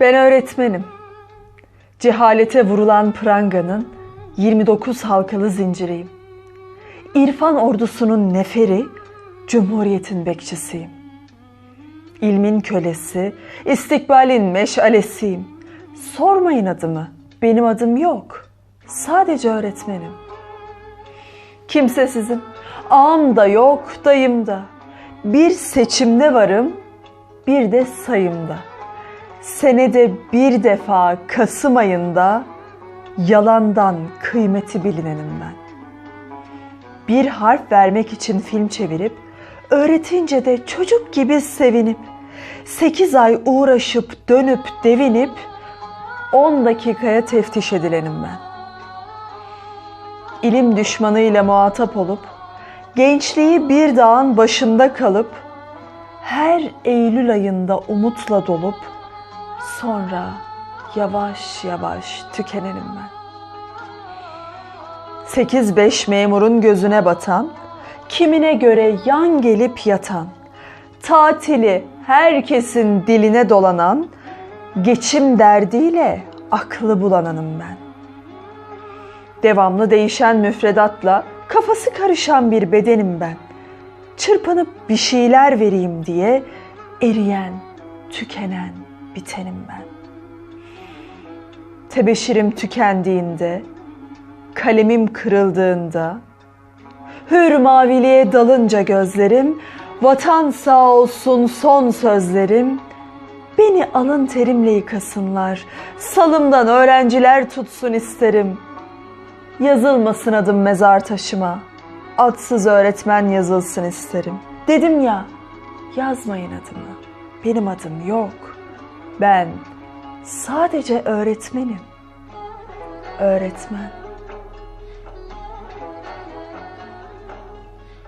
Ben öğretmenim. Cehalete vurulan pranganın 29 halkalı zinciriyim. İrfan ordusunun neferi, cumhuriyetin bekçisiyim. İlmin kölesi, istikbalin meşalesiyim. Sormayın adımı, benim adım yok. Sadece öğretmenim. Kimsesizim, ağam da yok, dayım da. Bir seçimde varım, bir de sayımda. Senede bir defa Kasım ayında yalandan kıymeti bilinenim ben. Bir harf vermek için film çevirip öğretince de çocuk gibi sevinip sekiz ay uğraşıp dönüp devinip on dakikaya teftiş edilenim ben. İlim düşmanıyla muhatap olup gençliği bir dağın başında kalıp her Eylül ayında umutla dolup sonra yavaş yavaş tükenenim ben. Sekiz beş memurun gözüne batan, kimine göre yan gelip yatan, tatili herkesin diline dolanan, geçim derdiyle aklı bulananım ben. Devamlı değişen müfredatla kafası karışan bir bedenim ben. Çırpınıp bir şeyler vereyim diye eriyen, tükenen, bitenim ben. Tebeşirim tükendiğinde, kalemim kırıldığında, hür maviliğe dalınca gözlerim, vatan sağ olsun son sözlerim, beni alın terimle yıkasınlar, salımdan öğrenciler tutsun isterim. Yazılmasın adım mezar taşıma, adsız öğretmen yazılsın isterim. Dedim ya, yazmayın adımı, benim adım yok. Ben sadece öğretmenim. Öğretmen.